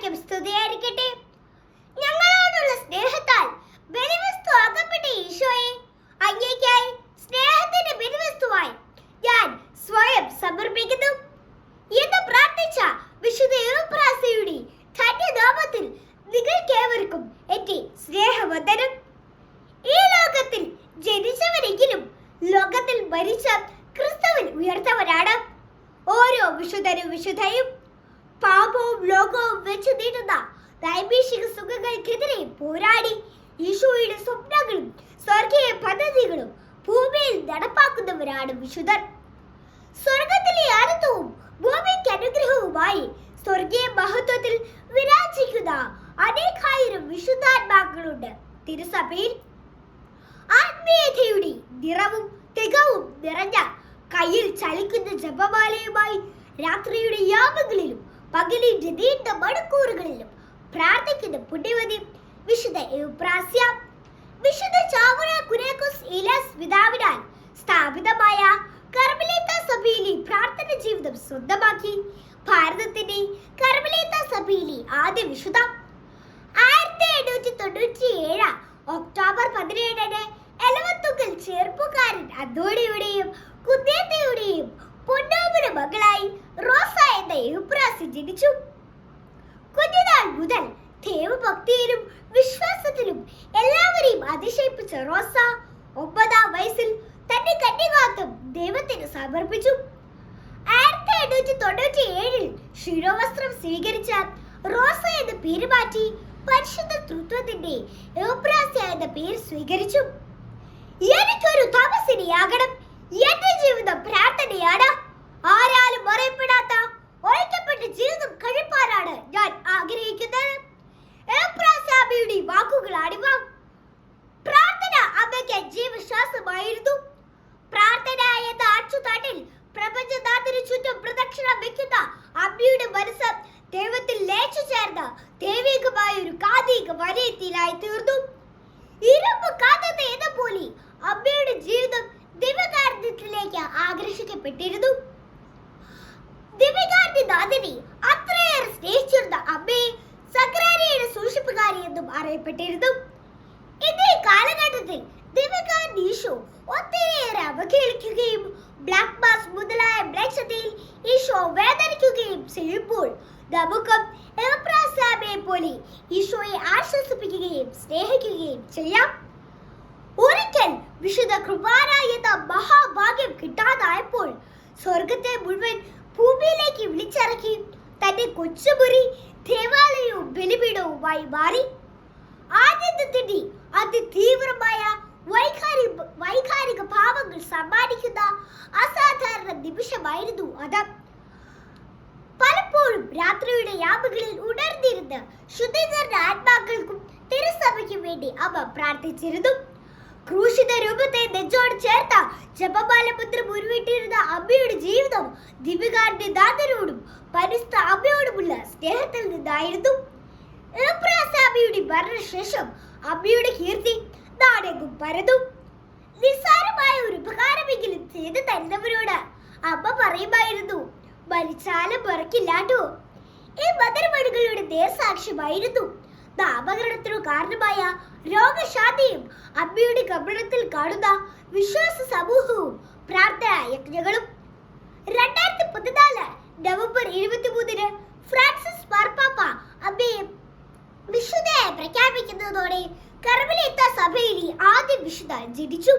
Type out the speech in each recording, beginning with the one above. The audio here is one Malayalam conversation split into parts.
മിശിഹായ്ക്കും സ്തുതിയായിരിക്കട്ടെ. ഞങ്ങളോടുള്ള സ്നേഹത്താൽ ബലിവസ്തു ആക്കപ്പെട്ട ഈശോയെ അങ്ങേക്കായി സ്നേഹത്തിന്റെ ബലിവസ്തുവായി ഞാൻ സ്വയം സമർപ്പിക്കുന്നു. എന്ന് പ്രാർത്ഥിച്ച വിശുദ്ധ യൂപ്രാസയുടെ ധന്യനാമത്തിൽ നിങ്ങൾക്കേവർക്കും എന്റെ സ്നേഹവന്ദനം. ഈ ലോകത്തിൽ ജനിച്ചവരെങ്കിലും ലോകത്തിൽ മരിച്ച ക്രിസ്തുവിൽ ഉയർത്തവരാണ് ഓരോ വിശുദ്ധരും വിശുദ്ധയും പാപവും ലോകവും വെച്ച് നീട്ടുന്ന നൈമിഷിക സുഖങ്ങൾക്കെതിരെ പോരാടി ഈശോയുടെ സ്വപ്നങ്ങളും സ്വർഗീയ പദ്ധതികളും ഭൂമിയിൽ നടപ്പാക്കുന്നവരാണ് വിശുദ്ധർ. സ്വർഗത്തിലെ ആനന്ദവും ഭൂമിക്ക് അനുഗ്രഹവുമായി സ്വർഗീയ മഹത്വത്തിൽ വിരാജിക്കുന്ന അനേകായിരം വിശുദ്ധാത്മാക്കളുണ്ട് തിരുസഭയിൽ. ആത്മീയതയുടെ നിറവും തികവും നിറഞ്ഞ കയ്യിൽ ചലിക്കുന്ന ജപമാലയുമായി രാത്രിയുടെ യാമങ്ങളിലും പകലിന്റെ നീണ്ട മണിക്കൂറുകളിലും പ്രാർത്ഥിക്കുന്ന പുണ്യവതി വിശുദ്ധ എവുപ്രാസ്യ വിശുദ്ധ ചാവുര കുരേക്കോസ് ഇലസ് പിതാവിനാൽ സ്ഥാപിതമായ കർമ്മലേത്ത സഭയിലെ പ്രാർത്ഥന ജീവിതം സ്വന്തമാക്കി ഭാരതത്തിന്റെ കർമ്മലേത്ത സഭയിലെ ആദ്യ വിശുദ്ധ. ആയിരത്തി എണ്ണൂറ്റി തൊണ്ണൂറ്റി ഏഴ് ഒക്ടോബർ പതിനേഴിന് എലവത്തുക്കൽ ചെറുപ്പക്കാരൻ അതോടെയുടെയും കുത്തേത്തയുടെയും പൊന്നോമന മകളായി റോസ എന്ന യുപ്രാസി ജനിച്ചു. കുഞ്ഞുനാൾ മുതൽ ദൈവഭക്തിയിലും വിശ്വാസത്തിലും എല്ലാവരെയും അതിശയിപ്പിച്ച റോസ ഒമ്പതാം വയസ്സിൽ തന്റെ കന്യകാത്വം ദൈവത്തിന് സമർപ്പിച്ചു. ആയിരത്തി എണ്ണൂറ്റി തൊണ്ണൂറ്റി ഏഴിൽ ശിരോവസ്ത്രം സ്വീകരിച്ച റോസ എന്ന പേര് മാറ്റി പരിശുദ്ധ തൃത്വത്തിന്റെ എന്ന പേര് സ്വീകരിച്ചു. എനിക്കൊരു തപസ്സിനിയാകണം എന്റെ ജീവിതം പ്രാർത്ഥനയാണ്. ആരാലും അറിയപ്പെടാത്ത ഒഴിക്കപ്പെട്ട ജീവശ്വാസമായിരുന്നു പ്രാർത്ഥനയായ അച്ചുതാട്ടിൽ പ്രപഞ്ചനാഥന് ചുറ്റും പ്രദക്ഷിണം വെക്കുന്ന അമ്മയുടെ മനസ്സ് ദൈവത്തിൽ ലയിച്ചു ചേർന്ന ദൈവികമായ ഒരു കാതിക വലയത്തിലായി തീർന്നു. ഇരുമ്പ് കാത്തത് എന്ന പോലെ അമ്മയുടെ ജീവിതം ദിവ്യകാരണത്തിലേക്ക് ആകർഷിക്കപ്പെട്ടിരുന്നു. ദിവ്യകാരണനാഥനെ അത്രയേറെ സ്നേഹിച്ചിരുന്ന അമ്മയെ സക്രാരിയുടെ സൂക്ഷിപ്പുകാരി എന്നും അറിയപ്പെട്ടിരുന്നു. ഇതേ കാലഘട്ടത്തിൽ ഈശോ ഒത്തിരിയേറെ അവഹേളിക്കുകയും ബ്ലാക്ക് മാസ് മുതലായ മ്ലേച്ഛതയിൽ ഈശോ വേദനിക്കുകയും ചെയ്യുമ്പോൾ നമുക്കും എബ്രാസാമയെ പോലെ ഈശോയെ ആശ്വസിപ്പിക്കുകയും സ്നേഹിക്കുകയും ചെയ്യാം. ഒരിക്കൽ വിശുദ്ധ കൃപാന എന്ന മഹാഭാഗ്യം കിട്ടാതായപ്പോൾ സ്വർഗത്തെ മുഴുവൻ ഭൂമിയിലേക്ക് വിളിച്ചിറക്കി തന്റെ കൊച്ചുമുറി ദേവാലയവും ബലിപീഠവുമായി മാറി. ആനന്ദത്തിന്റെ അതിതീവ്രമായ വൈകാരിക വൈകാരിക ഭാവങ്ങൾ സമ്മാനിക്കുന്ന അസാധാരണ നിമിഷമായിരുന്നു അത്. പലപ്പോഴും രാത്രിയുടെ യാമകളിൽ ഉണർന്നിരുന്ന് ശുദ്ധീകരണ ആത്മാക്കൾക്കും തിരുസഭയ്ക്കും വേണ്ടി അവ പ്രാർത്ഥിച്ചിരുന്നു. ക്രൂശിത രൂപത്തെ നെഞ്ചോട് ചേർത്ത ജപബാലപുത്രം ഉരുവിട്ടിരുന്ന അമ്മയുടെ ജീവിതം ദിവികാരന്റെ ദാതരോടും പരിസ്ഥ അമ്മയോടുമുള്ള സ്നേഹത്തിൽ നിന്നായിരുന്നു. ഏപ്രാസാമിയുടെ മരണശേഷം അമ്മയുടെ കീർത്തി നാടെങ്ങും പരതും. നിസ്സാരമായ ഒരു ഉപകാരമെങ്കിലും ചെയ്ത് തരുന്നവരോട് അമ്മ പറയുമായിരുന്നു മരിച്ചാലും മറക്കില്ലാട്ടോ ഈ മധുരമണികളുടെ നേർസാക്ഷ്യമായിരുന്നു നാമകരണത്തിനു കാരണമായ രോഗശാന്തിയും അമ്മയുടെ കബളത്തിൽ കാണുന്ന വിശ്വാസ സമൂഹവും പ്രാർത്ഥന യജ്ഞങ്ങളും. രണ്ടായിരത്തി പതിനാല് നവംബർ ഇരുപത്തിമൂന്നിന് ഫ്രാൻസിസ് മാർപ്പാപ്പ അമ്മയെ വിശുദ്ധയായി പ്രഖ്യാപിക്കുന്നതോടെ കർമ്മലേത്ത സഭയിലെ ആദ്യ വിശുദ്ധ ജനിച്ചു.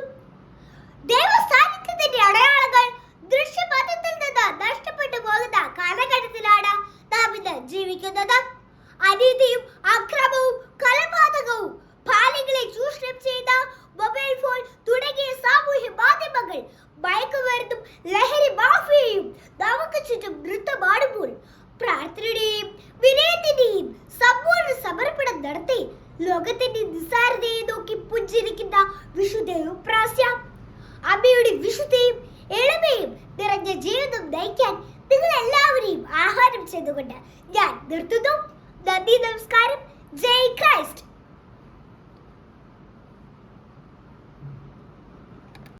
പ്രാസ്യം പ്രാസ്യ അമ്മയുടെ വിശുദ്ധയും എളിമയും നിറഞ്ഞ ജീവിതം നയിക്കാൻ നിങ്ങൾ എല്ലാവരെയും ആഹ്വാനം ചെയ്തുകൊണ്ട് ഞാൻ നിർത്തുന്നു. നന്ദി നമസ്കാരം. ജയ് ക്രൈസ്റ്റ്.